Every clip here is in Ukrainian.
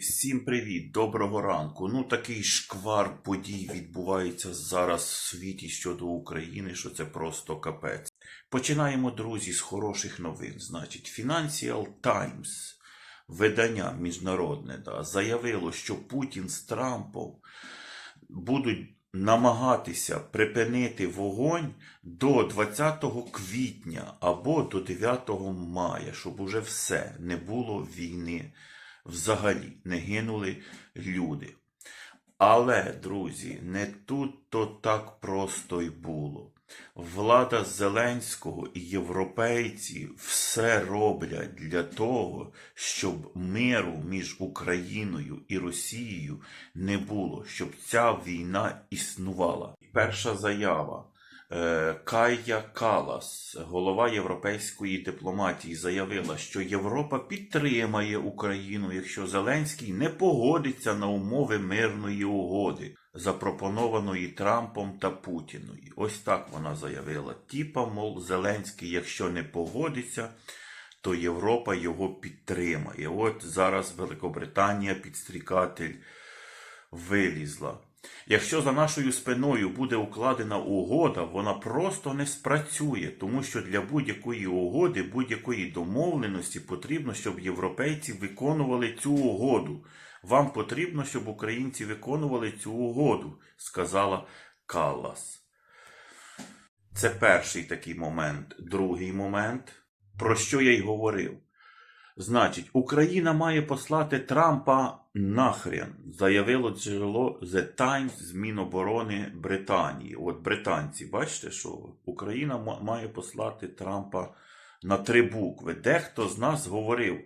Всім привіт, доброго ранку. Ну такий шквар подій відбувається зараз в світі щодо України, що це просто капець. Починаємо, друзі, з хороших новин. Значить, Financial Times, видання міжнародне, да, заявило, що Путін з Трампом будуть намагатися припинити вогонь до 20 квітня або до 9 мая, щоб уже все не було війни взагалі, не гинули люди. Але, друзі, не тут то так просто й було. Влада Зеленського і європейці все роблять для того, щоб миру між Україною і Росією не було, щоб ця війна існувала. Перша заява. Е, Кая Калас, голова європейської дипломатії, заявила, що Європа підтримає Україну, якщо Зеленський не погодиться на умови мирної угоди, запропонованої Трампом та Путіною. Ось так вона заявила. Тіпа, мов, Зеленський, якщо не погодиться, то Європа його підтримає. От зараз Великобританія, підстрікатель, вилізла. Якщо за нашою спиною буде укладена угода, вона просто не спрацює, тому що для будь-якої угоди, будь-якої домовленості потрібно, щоб європейці виконували цю угоду. Вам потрібно, щоб українці виконували цю угоду, сказала Каллас. Це перший такий момент. Другий момент, про що я й говорив. Значить, Україна має послати Трампа нахрен, заявило джерело The Times з Міноборони Британії. От британці, бачите, що Україна ма- має послати Трампа на три букви. Дехто з нас говорив,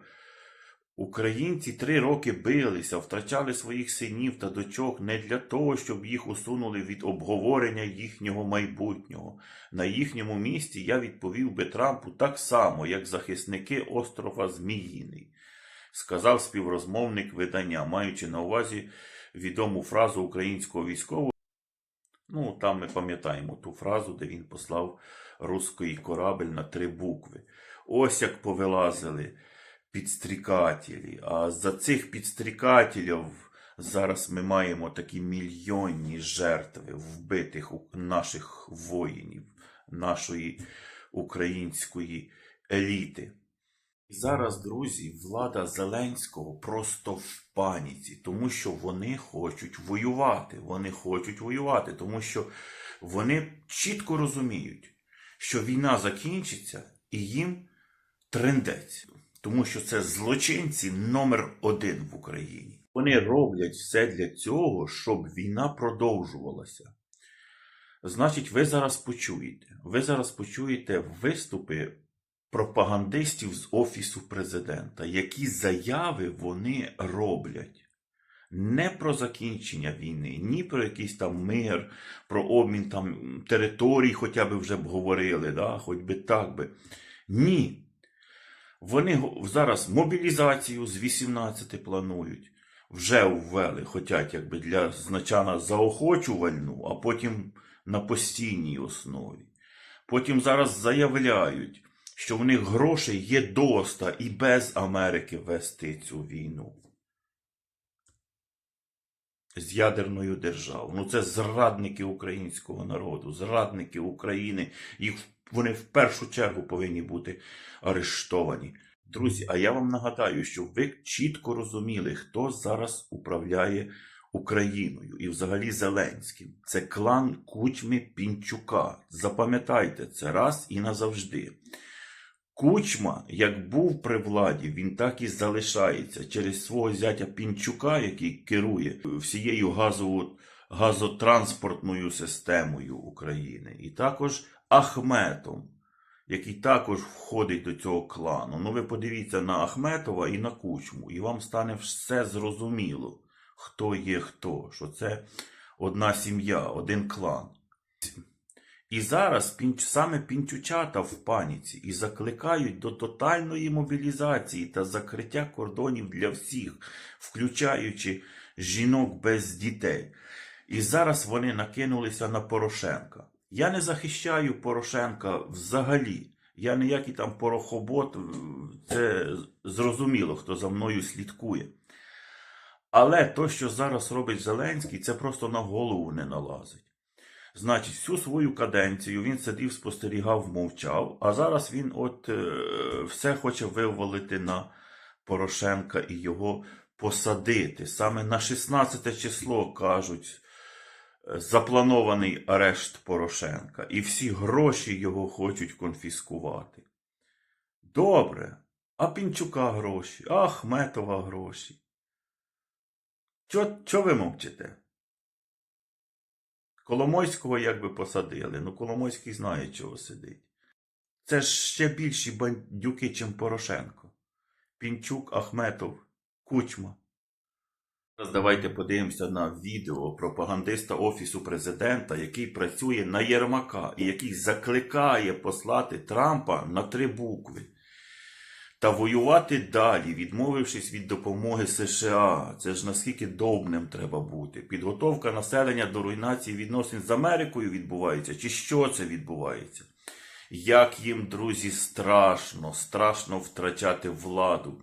українці три роки билися, втрачали своїх синів та дочок не для того, щоб їх усунули від обговорення їхнього майбутнього. На їхньому місці я відповів би Трампу так само, як захисники острова Зміїний, сказав співрозмовник видання, маючи на увазі відому фразу українського військового. Ну, там ми пам'ятаємо ту фразу, де він послав руський корабель на три букви. Ось як повилазили підстрікателі. А за цих підстрікателів зараз ми маємо такі мільйонні жертви вбитих наших воїнів, нашої української еліти. Зараз, друзі, влада Зеленського просто в паніці, тому що вони хочуть воювати. Вони хочуть воювати, тому що вони чітко розуміють, що війна закінчиться і їм трендець, тому що це злочинці номер один в Україні. Вони роблять все для цього, щоб війна продовжувалася. Значить, ви зараз почуєте. Ви зараз почуєте виступи пропагандистів з Офісу президента, які заяви вони роблять. Не про закінчення війни, ні про якийсь там мир, про обмін там територій, хоча б вже б говорили, да? хоч би так би. Ні. Вони зараз мобілізацію з 18 планують. Вже ввели, хочуть якби для значана заохочувальну, а потім на постійній основі. Потім зараз заявляють, що в них грошей є доста і без Америки вести цю війну. З ядерною державою. Ну це зрадники українського народу, зрадники України. Їх вони в першу чергу повинні бути арештовані. Друзі, а я вам нагадаю, що ви чітко розуміли, хто зараз управляє Україною і взагалі Зеленським. Це клан Кучми Пінчука. Запам'ятайте це раз і назавжди. Кучма, як був при владі, він так і залишається через свого зятя Пінчука, який керує всією газово, газотранспортною системою України, і також Ахметом, який також входить до цього клану. Ну ви подивіться на Ахметова і на Кучму, і вам стане все зрозуміло, хто є хто, що це одна сім'я, один клан. І зараз саме пінчучата в паніці і закликають до тотальної мобілізації та закриття кордонів для всіх, включаючи жінок без дітей. І зараз вони накинулися на Порошенка. Я не захищаю Порошенка взагалі. Я ніякий там порохобот, це зрозуміло, хто за мною слідкує. Але то, що зараз робить Зеленський, це просто на голову не налазить. Значить, всю свою каденцію він сидів, спостерігав, мовчав, а зараз він от е, все хоче вивалити на Порошенка і його посадити. Саме на 16 число кажуть запланований арешт Порошенка, і всі гроші його хочуть конфіскувати. Добре. А Пінчука гроші, а Ахметова гроші. Чо, чо ви мовчите? Коломойського якби посадили. Ну, Коломойський знає, чого сидить. Це ж ще більші бандюки, чим Порошенко. Пінчук, Ахметов, Кучма. Зараз давайте подивимося на відео пропагандиста Офісу президента, який працює на Єрмака і який закликає послати Трампа на три букви та воювати далі, відмовившись від допомоги США. Це ж наскільки довбним треба бути. Підготовка населення до руйнації відносин з Америкою відбувається, чи що це відбувається? Як їм, друзі, страшно, страшно втрачати владу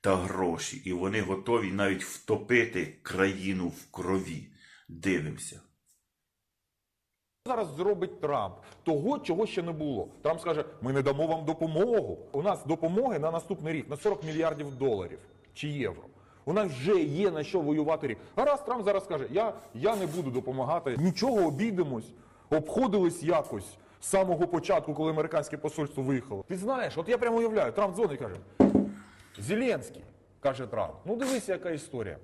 та гроші, і вони готові навіть втопити країну в крові. Дивимося. зараз зробить Трамп? Того, чого ще не було. Трамп скаже: ми не дамо вам допомогу. У нас допомоги на наступний рік на 40 мільярдів доларів чи євро. У нас вже є на що воювати рік. Гаразд, Трамп зараз скаже: я, я не буду допомагати, нічого обійдемось, обходились якось з самого початку, коли американське посольство виїхало. Ти знаєш, от я прямо уявляю, Трамп дзвонить і каже: Зеленський, каже Трамп, ну дивися, яка історія.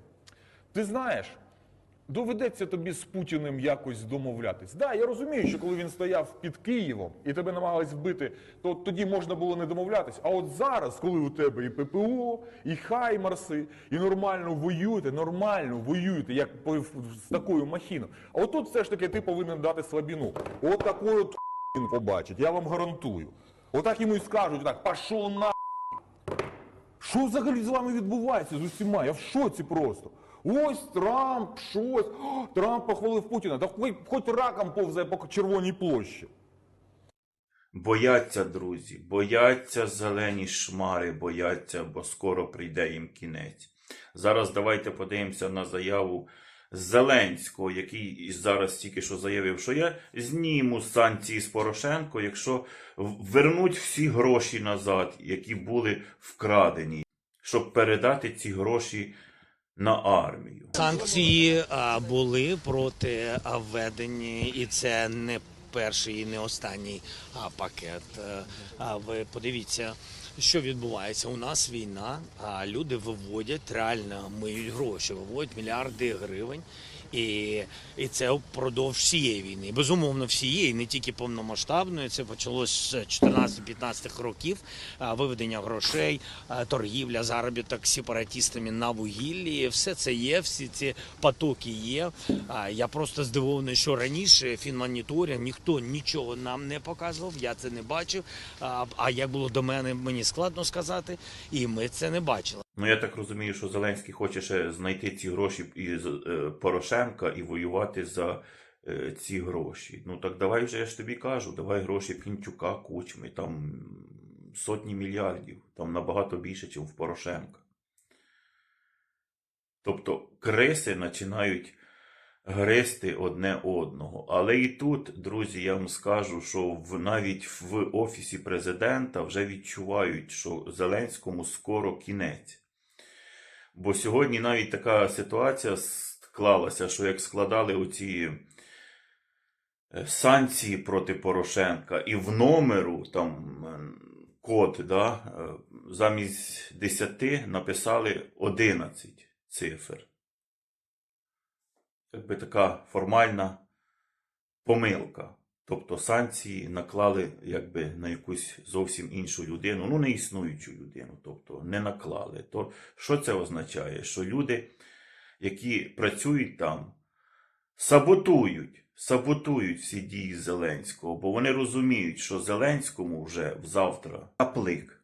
Ти знаєш, доведеться тобі з Путіним якось домовлятись. Да, я розумію, що коли він стояв під Києвом і тебе намагались вбити, то тоді можна було не домовлятись. А от зараз, коли у тебе і ППО, і Хаймарси, і нормально воюєте, нормально воюєте, як з такою махіною. А отут все ж таки ти повинен дати слабіну. От от він побачить, я вам гарантую. Отак йому і скажуть, так, пішов на. Що взагалі з вами відбувається з усіма? Я в шоці просто. Ось Трамп, щось. Трамп похвалив Путіна. Та хоч раком повзає по червоній площі. Бояться, друзі, бояться зелені шмари, бояться, бо скоро прийде їм кінець. Зараз давайте подивимося на заяву Зеленського, який зараз тільки що заявив, що я зніму санкції з Порошенко, якщо вернуть всі гроші назад, які були вкрадені, щоб передати ці гроші на армію. Санкції були проти введення, і це не перший і не останній пакет. А ви подивіться, що відбувається. У нас війна, а люди виводять реально миють гроші, виводять мільярди гривень. І, і це впродовж всієї війни. Безумовно, всієї, не тільки повномасштабної. Це почалось з 14-15 років. Виведення грошей, торгівля, заробіток з сепаратистами на вугіллі. Все це є, всі ці потоки є. Я просто здивований, що раніше фінмоніторинг ніхто нічого нам не показував. Я це не бачив. А як було до мене, мені складно сказати, і ми це не бачили. Ну, я так розумію, що Зеленський хоче ще знайти ці гроші із е, Порошенка і воювати за е, ці гроші. Ну так давай вже я ж тобі кажу, давай гроші Пінчука, Кучми, там сотні мільярдів, там набагато більше, ніж в Порошенка. Тобто криси починають гризти одне одного. Але і тут, друзі, я вам скажу, що в, навіть в Офісі президента вже відчувають, що Зеленському скоро кінець. Бо сьогодні навіть така ситуація склалася, що як складали оці е, санкції проти Порошенка, і в номеру там е, код, да, е, замість 10 написали 11 цифр. Якби така формальна помилка. Тобто санкції наклали якби на якусь зовсім іншу людину, ну не існуючу людину, тобто не наклали. То що це означає? Що люди, які працюють там, саботують, саботують всі дії Зеленського, бо вони розуміють, що Зеленському вже завтра наплик.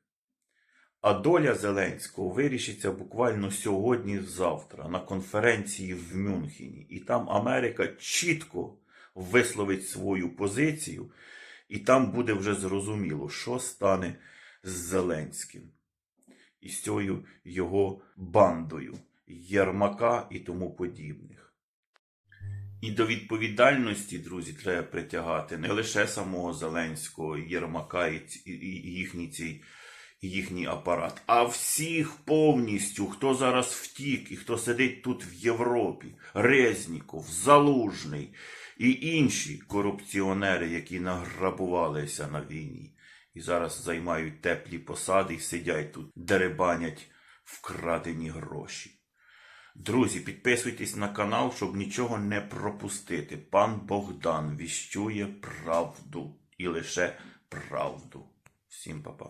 А доля Зеленського вирішиться буквально сьогодні-завтра на конференції в Мюнхені. І там Америка чітко висловить свою позицію, і там буде вже зрозуміло, що стане з Зеленським і з цією його бандою, Єрмака і тому подібних. І до відповідальності, друзі, треба притягати не лише самого Зеленського, Єрмака і, їхній цей і їхній апарат, а всіх повністю, хто зараз втік і хто сидить тут в Європі, Резніков, Залужний і інші корупціонери, які награбувалися на війні і зараз займають теплі посади і сидять тут, деребанять вкрадені гроші. Друзі, підписуйтесь на канал, щоб нічого не пропустити. Пан Богдан віщує правду і лише правду. Всім па-па.